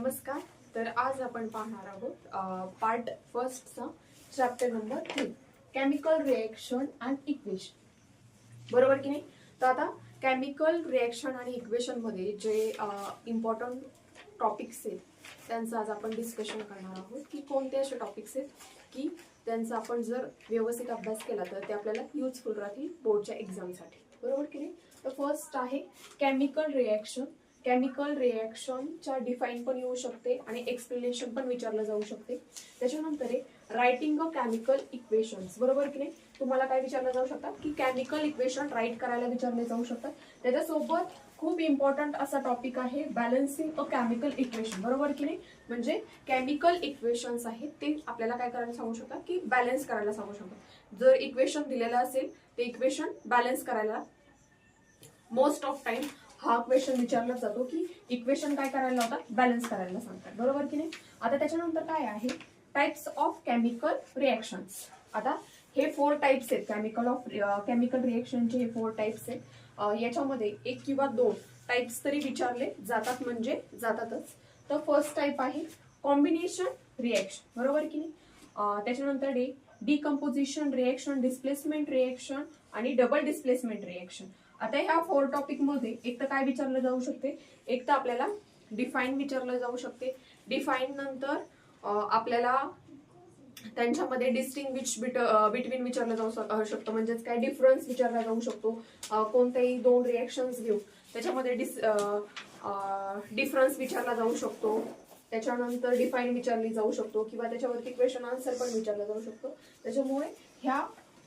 नमस्कार. तर आज आपण पाहणार आहोत part फर्स्टचा chapter number three chemical reaction and equation बरोबर की नाही? तर आता केमिकल रिएक्शन आणि इक्वेशनमध्ये जे इम्पॉर्टंट टॉपिक्स आहेत त्यांचं आज आपण डिस्कशन करणार आहोत. की कोणते असे टॉपिक्स आहेत की त्यांचा आपण जर व्यवस्थित अभ्यास केला तर ते आपल्याला युजफुल राहतील बोर्डच्या एक्झामसाठी बरोबर की नाही? तर फर्स्ट आहे केमिकल रिएक्शन केमिकल रिॲक्शनच्या डिफाईन पण येऊ शकते आणि एक्सप्लेनेशन पण विचारलं जाऊ शकते. त्याच्यानंतर आहे रायटिंग अ केमिकल इक्वेशन्स बरोबर की नाही? तुम्हाला काय विचारलं जाऊ शकतात? की केमिकल इक्वेशन राईट करायला विचारले जाऊ शकतात. त्याच्यासोबत खूप इम्पॉर्टंट असा टॉपिक आहे बॅलन्सिंग अ केमिकल इक्वेशन बरोबर की नाही? म्हणजे केमिकल इक्वेशन्स आहेत ते आपल्याला काय करायला सांगू शकतात? की बॅलन्स करायला सांगू शकतात. जर इक्वेशन दिलेलं असेल ते इक्वेशन बॅलन्स करायला मोस्ट ऑफ टाइम हा क्वेश्चन विचारला जातो की इक्वेशन काय करायला होतात बॅलन्स करायला सांगतात. बरोबर की नाही? आता त्याच्यानंतर काय आहे? टाइप्स ऑफ केमिकल रिएक्शन्स आता हे फोर टाइप्स आहेत. केमिकल ऑफ केमिकल रिएक्शनचे हे फोर टाइप्स आहेत. याच्यामध्ये एक किंवा दोन टाइप्स तरी विचारले जातात म्हणजे जातातच. तर फर्स्ट टाइप आहे कॉम्बिनेशन रिएक्शन बरोबर की नाही? त्याच्यानंतर डे डिकम्पोजिशन रिएक्शन डिस्प्लेसमेंट रिएक्शन आणि डबल डिस्प्लेसमेंट रिएक्शन आता ह्या फोर टॉपिकमध्ये एक तर काय विचारलं जाऊ शकते? एक तर आपल्याला डिफाईन विचारलं जाऊ शकते. डिफाईन नंतर आपल्याला त्यांच्यामध्ये डिस्टिंग्विच बिटवीन विचारलं जाऊ शकतं. म्हणजेच काय डिफरन्स विचारला जाऊ शकतो. कोणत्याही कोणतेही दोन रिॲक्शन्स घेऊ. त्याच्यामध्ये डिस डिफरन्स विचारला जाऊ शकतो. त्याच्यानंतर डिफाईन विचारली जाऊ शकतो. किंवा त्याच्यावरती क्वेश्चन आन्सर पण विचारला जाऊ शकतो. त्याच्यामुळे ह्या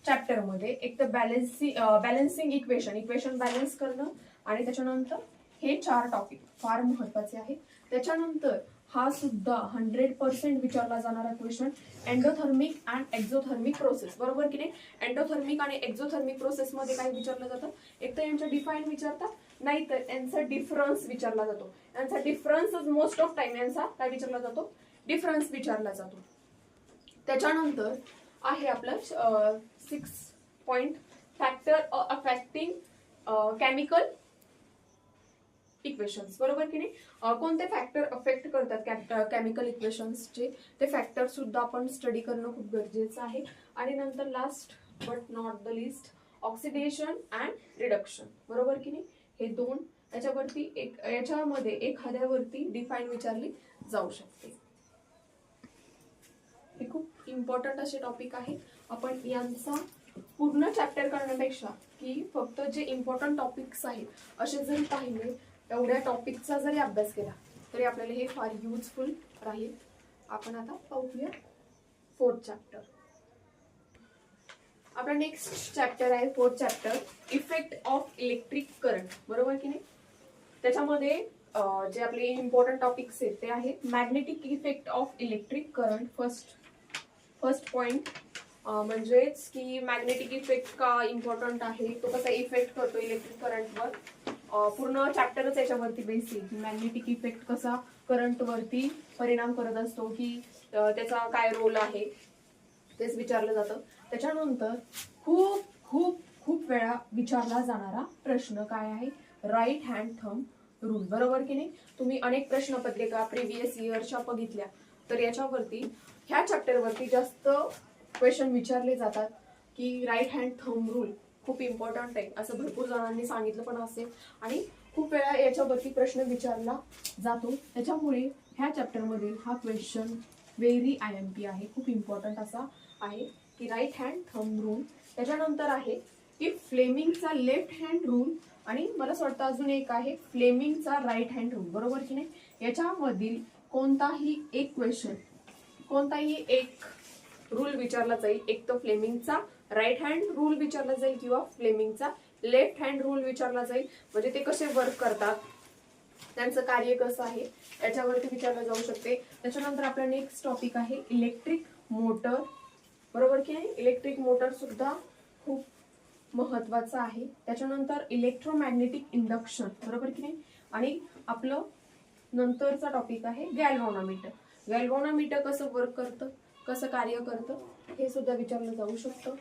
चॅप्टरमध्ये एक तर balancing balancing equation equation balance करणं आणि त्याच्यानंतर हे चार टॉपिक फार महत्त्वाचे आहेत. त्याच्यानंतर हा सुद्धा हंड्रेड पर्सेंट विचारला जाणारा question endothermic and exothermic process बरोबर की नाही? एंडोथर्मिक आणि एक्झोथर्मिक प्रोसेस मध्ये काय विचारलं जातं? एक तर यांचं डिफाईन विचारतात नाही तर यांचा डिफरन्स विचारला जातो. यांचा डिफरन्स मोस्ट ऑफ टाइम यांचा काय विचारला जातो? डिफरन्स विचारला जातो. त्याच्यानंतर आहे आपलं six point factor affecting chemical equations बरोबर की नाही? कोणते फॅक्टर अफेक्ट करतात केमिकल इक्वेशन्सचे ते फॅक्टर सुद्धा आपण स्टडी करणं खूप गरजेचं आहे. आणि नंतर last but not the least oxidation and reduction बरोबर की नाही? हे दोन याच्यावरती एक याच्यामध्ये एखाद्यावरती डिफाईन विचारली जाऊ शकते. हे खूप इम्पॉर्टंट असे टॉपिक आहेत. आपण यांचा पूर्ण चॅप्टर करण्यापेक्षा की फक्त जे इम्पॉर्टंट टॉपिक्स आहेत असे जरी पाहिले एवढ्या टॉपिकचा जरी अभ्यास केला तरी आपल्याला हे फार युजफुल राहील. आपण आता पाहूया फोर्थ चॅप्टर आपला नेक्स्ट चॅप्टर आहे fourth chapter effect of electric current बरोबर की नाही? त्याच्यामध्ये जे आपले इम्पॉर्टंट टॉपिक्स आहेत ते आहेत magnetic effect of electric current first first point म्हणजेच की मॅग्नेटिक इफेक्ट का इम्पॉर्टंट आहे तो कसा इफेक्ट करतो इलेक्ट्रिक करंटवर पूर्ण चॅप्टरच याच्यावरती बेसिक मॅग्नेटिक इफेक्ट कसा करंटवरती परिणाम करत असतो की त्याचा काय रोल आहे? तेच विचारलं जातं. त्याच्यानंतर खूप खूप खूप वेळा विचारला जाणारा प्रश्न काय आहे? राईट हँड थंब रूल बरोबर की नाही? तुम्ही अनेक प्रश्नपत्रिका प्रिव्हियस इयरच्या बघितल्या. तर याच्यावरती ह्या चॅप्टरवरती जास्त क्वेश्चन विचारले जातात की राईट हँड थंब रूल खूप इम्पॉर्टंट आहे. असं भरपूर जणांनी सांगितलं पण असेल. आणि खूप वेळा याच्यावरती प्रश्न विचारला जातो. त्याच्यामुळे ह्या चॅप्टरमधील हा question very I M P आहे. खूप इम्पॉर्टंट असा आहे की राईट हँड थंब रूल त्याच्यानंतर आहे की फ्लेमिंगचा लेफ्ट हँड रूल आणि मला असं वाटतं अजून एक आहे फ्लेमिंगचा राईट हँड रूल बरोबर की नाही? याच्यामधील कोणताही एक क्वेश्चन कोणताही एक रूल विचारला जाईल एक तर फ्लेमिंगचा राईट हँड रूल विचारला जाईल किंवा फ्लेमिंगचा लेफ्ट हँड रूल विचारला जाईल. म्हणजे ते कसे वर्क करतात? त्यांचं कार्य कसं आहे? याच्यावरती विचारलं जाऊ शकते. त्याच्यानंतर आपला नेक्स्ट टॉपिक आहे इलेक्ट्रिक मोटर बरोबर की नाही? इलेक्ट्रिक मोटर सुद्धा खूप महत्वाचं आहे. त्याच्यानंतर इलेक्ट्रोमॅग्नेटिक इंडक्शन बरोबर की नाही? आणि आपलं नंतरचा टॉपिक आहे गॅल्व्हॉनोमीटर गॅल्व्हॉनोमीटर कसं वर्क करतं कसं कार्य करतं हे सुद्धा विचारलं जाऊ शकतं.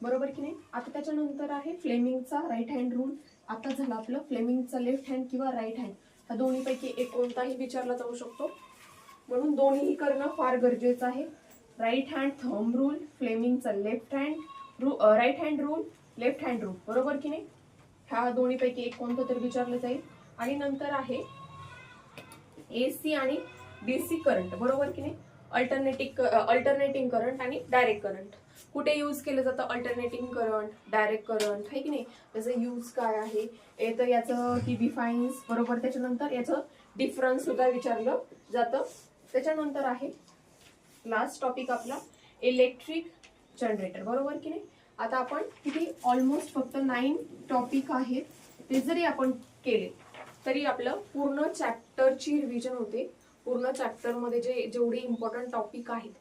बरोबर की नाही? आता त्याच्यानंतर आहे फ्लेमिंगचा राईट हँड रूल आता झाला आपलं फ्लेमिंगचा लेफ्ट हँड किंवा राईट हँड हा दोन्हीपैकी एक कोणताही विचारला जाऊ शकतो. म्हणून दोन्हीही करणं फार गरजेचं आहे. राईट हँड थंब रूल फ्लेमिंगचा लेफ्ट हँड रू right hand rule left hand rule बरोबर की नाही? ह्या दोन्हीपैकी एक कोणतं तरी विचारलं जाईल. आणि नंतर आहे ए सी आणि डीसी करंट बरोबर की नाही? अल्टरनेटिंग अल्टरनेटिंग करंट आणि डायरेक्ट करंट कुठे यूज केलं जातं? अल्टरनेटिंग करंट डायरेक्ट करंट आहे की नाही? त्याचं यूज काय आहे? ए तर याचं की डिफाईन्स बरोबर? त्याच्यानंतर याचं डिफरन्स सुद्धा विचारलं जातं. त्याच्यानंतर आहे लास्ट टॉपिक आपला इलेक्ट्रिक जनरेटर बरोबर की नाही? आता आपण किती? ऑलमोस्ट फक्त नाईन टॉपिक आहेत. ते जरी आपण केले तरी आपलं पूर्ण चॅप्टरची रिव्हिजन होते. पूर्ण चॅप्टरमध्ये जे जेवढे इम्पॉर्टंट टॉपिक आहेत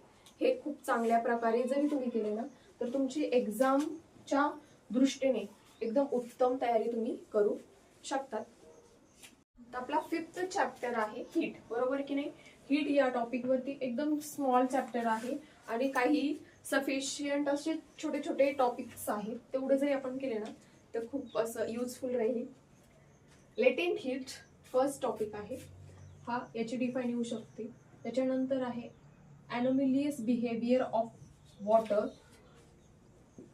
हे खूप चांगल्या प्रकारे जरी तुम्ही केले ना तर तुमची एक्झामच्या दृष्टीने एकदम उत्तम तयारी तुम्ही करू शकतात. तर आपला फिफ्थ चॅप्टर आहे हीट बरोबर की नाही? हीट या टॉपिकवरती एकदम स्मॉल चॅप्टर आहे आणि काही सफिशियंट असे छोटे छोटे टॉपिक्स आहेत. तेवढे जरी आपण केले ना तर खूप असं युजफुल राहील. लेटेंट हीट फर्स्ट टॉपिक आहे. हा याची डिफाईन येऊ शकते. त्याच्यानंतर आहे ॲनोमिलियस बिहेवियर ऑफ वॉटर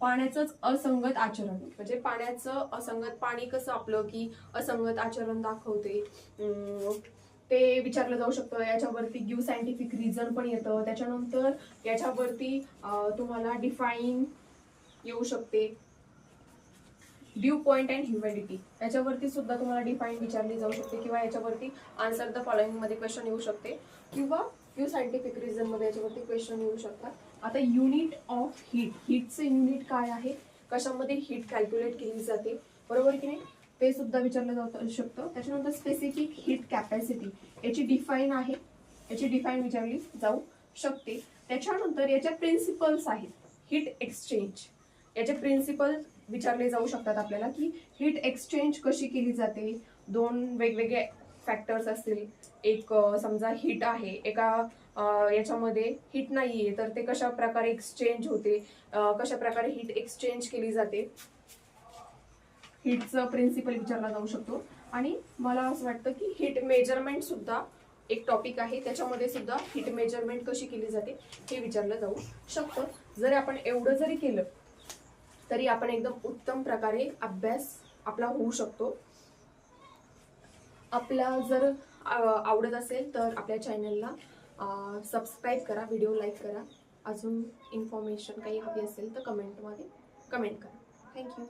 पाण्याचंच असंगत आचरण. म्हणजे पाण्याचं असंगत पाणी कसं आपलं की असंगत आचरण दाखवते? ते विचारलं जाऊ शकतं. याच्यावरती गिव सायंटिफिक रिझन पण येतं. त्याच्यानंतर याच्यावरती तुम्हाला डिफाईन येऊ शकते. ड्यू पॉइंट अँड ह्युमॅनिटी याच्यावरती सुद्धा तुम्हाला डिफाईन विचारली जाऊ शकते किंवा याच्यावरती आन्सर द फॉलोईंगमध्ये क्वेश्चन येऊ शकते. किंवा फ्यू सायंटिफिक रिझनमध्ये याच्यावरती क्वेश्चन येऊ शकतात. आता युनिट ऑफ हीट हीटचं युनिट काय आहे? कशामध्ये हीट कॅल्क्युलेट केली जाते? बरोबर की नाही? ते सुद्धा विचारलं जाऊ शकतं. त्याच्यानंतर स्पेसिफिक हीट कॅपॅसिटी याची डिफाईन आहे. याची डिफाईन विचारली जाऊ शकते. त्याच्यानंतर याच्या प्रिन्सिपल्स आहेत. हीट एक्सचेंज याचे प्रिन्सिपल विचारले जाऊ शकतात आपल्याला की हीट एक्सचेंज कशी केली जाते? दोन वेगवेगळे फॅक्टर्स असतील. एक समजा हीट आहे. एका याच्यामध्ये हीट नाहीये तर ते कशा प्रकारे एक्सचेंज होते? कशा प्रकारे हीट एक्सचेंज केली जाते? हीटचं प्रिन्सिपल विचारला जाऊ शकतो. आणि मला असं वाटतं की हीट मेजरमेंट सुद्धा एक टॉपिक आहे. त्याच्यामध्ये सुद्धा हीट मेजरमेंट कशी केली जाते हे विचारलं जाऊ शकतं. जर आपण एवढं जरी केलं तरी आपण एकदम उत्तम प्रकारे अभ्यास आपला होऊ शकतो. आपला जर आवडत असेल तर आपल्या चॅनलला सबस्क्राईब करा व्हिडिओ लाईक करा. अजून इन्फॉर्मेशन काही हवी असेल तर कमेंटमध्ये कमेंट करा. थँक्यू